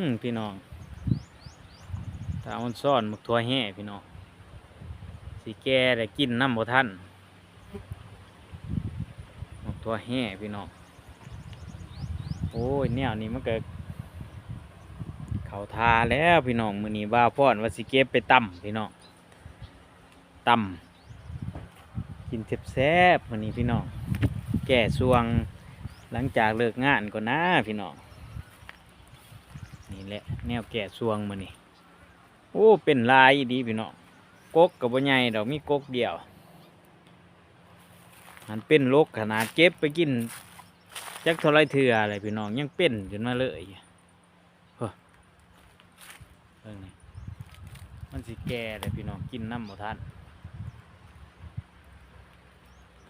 อืมพี่น้องถ้ามันซ่อนหมกทัวแห่พี่น้องสีแก่ได้กินน้ำบ่ท่านหมกทัวแห่พี่น้องโอ้ยแนวนี้มันก็เขาทาแล้วพี่น้องมือนี้ว่าพ่อนว่าสิเก็บไปตำพี่น้องตำกินแซ่บๆมือนี้พี่น้องแก่สวงหลังจากเลิกงานก่อนนะพี่น้อง แหละแนวแก่สวงมานี่โอ้เป็นลายดีพี่น้องกกกับบ่ใหญ่ดอกมีกกเดียวมันเป็นโรคขนาดเก็บไปกินจักเท่าไรเถื่ออะไรพี่น้องยังเป็นจนมาเลยเฮ้อเบิ่งนี่มันสิแก่เลยพี่น้องกินน้ำหมดท่าน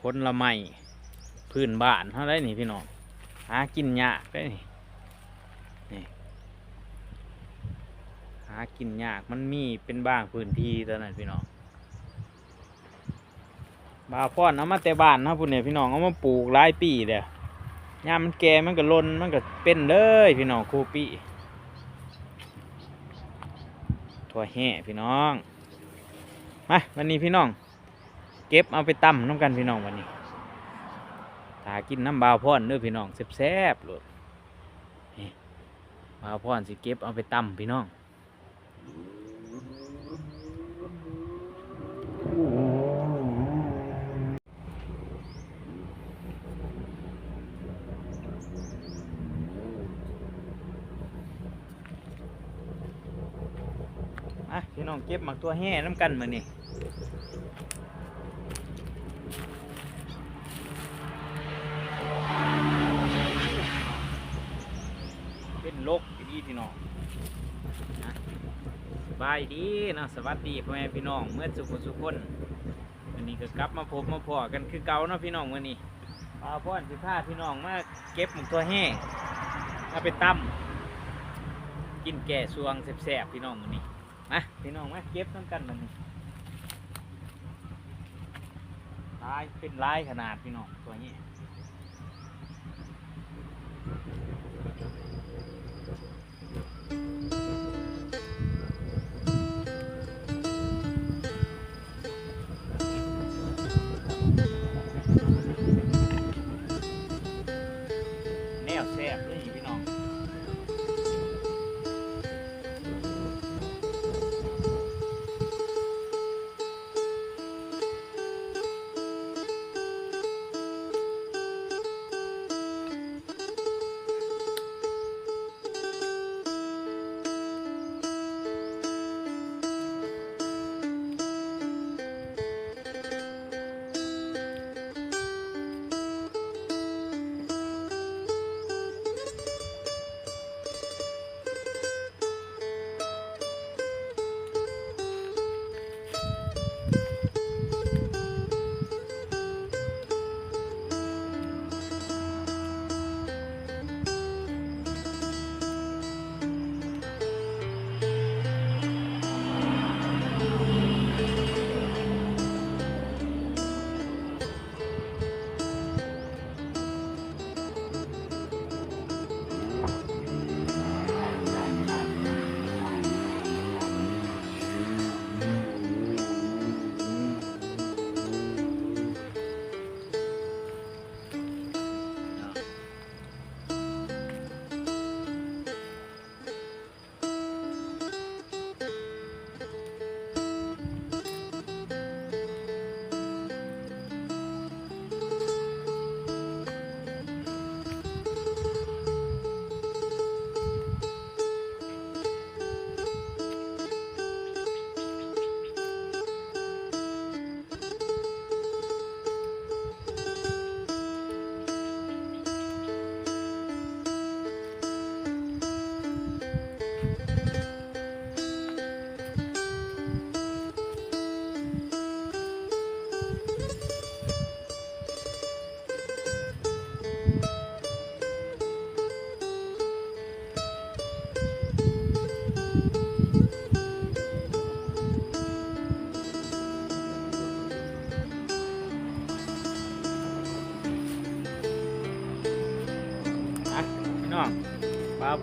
ผลละไม้พื้นบ้านเท่าไรนี่พี่น้องหากินยากได้นี่ หา กินยากมันมีเป็นบ้างพื้นที่เท่านั้นพี่น้องบาพ่อนเอามาแต่บ้านนะพุ่นเนี่ยพี่น้องเอามาปลูกหลายปีเด้อยามมันแก่มันก็ลนมันก็เป็นเลยพี่น้องคูปีถั่วแห่พี่น้องมาวันนี้พี่น้อง เก็บเอาไปตำน้ำกันพี่น้องวันนี้ถากินน้ำบาพ่อนเด้อพี่น้องแซ่บๆเลยบาพ่อนสิเก็บเอาไปตำพี่น้อง อ่ะพี่น้องเก็บหมักตัวแห่น้ำกันมานี่เป็นโลกดีพี่น้องนะสบายดีนะสวัสดีพ่อแม่พี่น้องเมื่อสุขสุขคนวันนี้ก็กลับมาพบมาพอกันคือเก่าเนาะพี่น้องวันนี้ปลาพ่อนสิพาพี่น้องมาเก็บหมักตัวแห่เอาไปตั้มกินแก่สวงแสบๆพี่น้องวันนี้ มาพี่น้องมาเก็บน้ำกันมันนี่ลายเป็นลายขนาดพี่น้องตัวนี้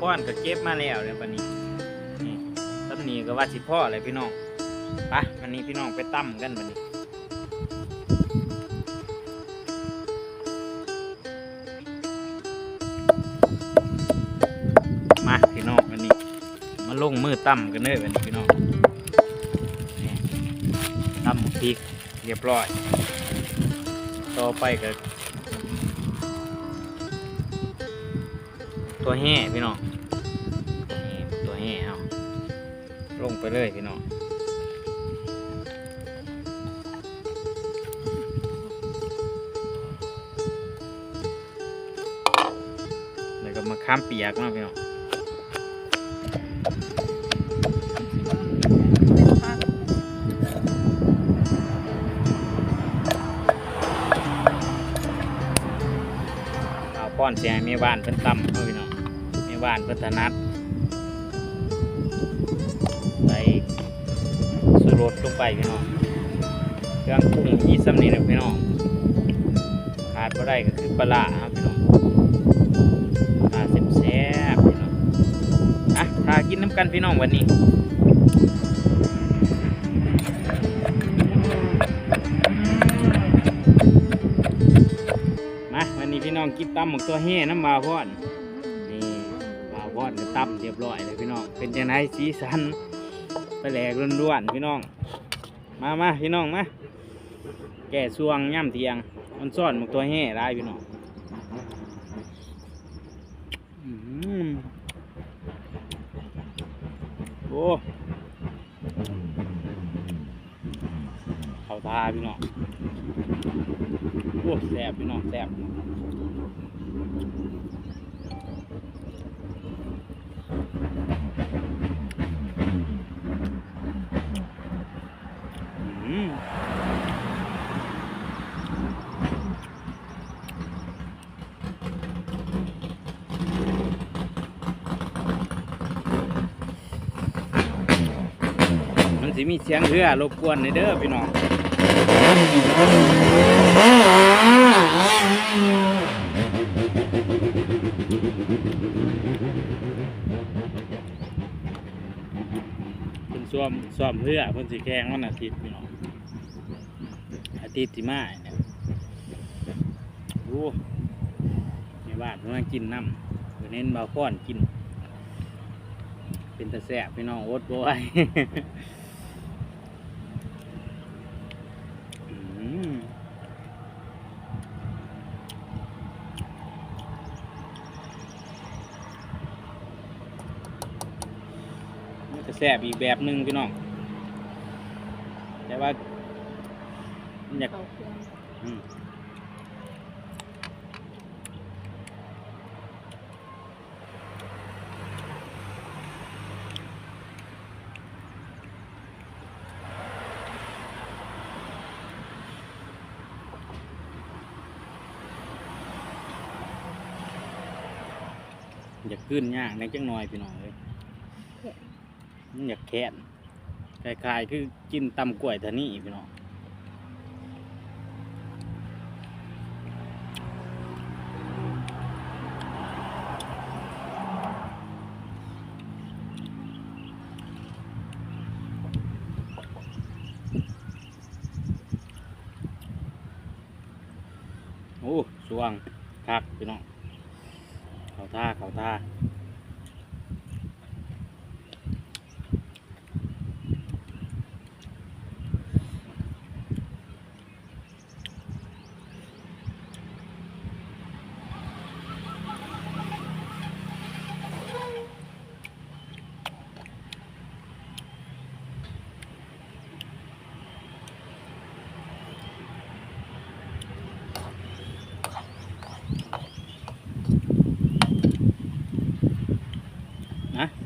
ป้อนก็เก็บมาแล้วเนี่ยวันนี้นี่ตำหนีก็ว่าสิพ่อเลยพี่น้องไปวันนี้พี่น้องไปตั้มกันวันนี้มาพี่น้องวันนี้ มาลงมือตั้มกันเลยวันนี้พี่น้องตั้มพริกเรียบร้อย ต่อไปก็ ตัวแห่พี่น้องนี่ตัวแห่เอาลงไปเลยพี่น้องแล้วก็มาข้ามเปียกเนาะพี่น้องเอาป้อนเสียงม่บ้านเพิ่นตำเนาะพี่น้อง บ้านพิ่นถนัดใส่สูรสลงไปพี่น้องเครื่องปรุงมีซ้ำนี่แหละพี่น้องขาดบ่ได้ก็คือปลาครับพี่น้องปลาแซ่บๆพี่น้องอะถ้ากินน้ำกันพี่น้องวันนี้มาวันนี้พี่น้องกินตำหมกตัวแห่น้ำมาพอน อนก็ตำเรียบร้อยเลยพี่น้อง เป็นจังไงสีสันไปแหลกล้วนๆพี่น้อง มามาพี่น้องมาแก่สวงย่ำเทียง มันซ่อนหมกตัวแห่ได้พี่น้องอื้อหือโอ้เขาทาพี่น้องโอ้แซ่บพี่น้องแซ่บอืมมัน สิมีเสียงเรือรบกวนในเด้อพี่น้องเพิ่นซ้อมซ้อมเพื่อเพิ่นสิแข่งวันอาทิตย์พี่น้องอาทิตย์ที่มาเนี่ยโอ้ในบ้านเพิ่นกินน้ำเพิ่นเน้นบาฟ้อนกิน เป็นตะแสบพี่น้องอดบ่ไหว อืมมันจะ แสบอีกแบบหนึ่งพี่น้อง แต่ว่าอยากองอืมอยากขึ้นยากในจังหน่อยพี่น้องเลย มันอยากแค้นคล้ายๆคือกินตำกล้วยทานี่พี่น้องโอ้สว่างคักพี่น้องเขาท่าเขาท่า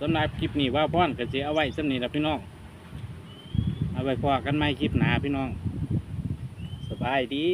ำหรับคลิปนี้ว่าพ่อนกระเอาไว้สำนีแล้วพี่น้อง เอาไว้พอกันไหมคลิปหนาพี่น้อง สบายดี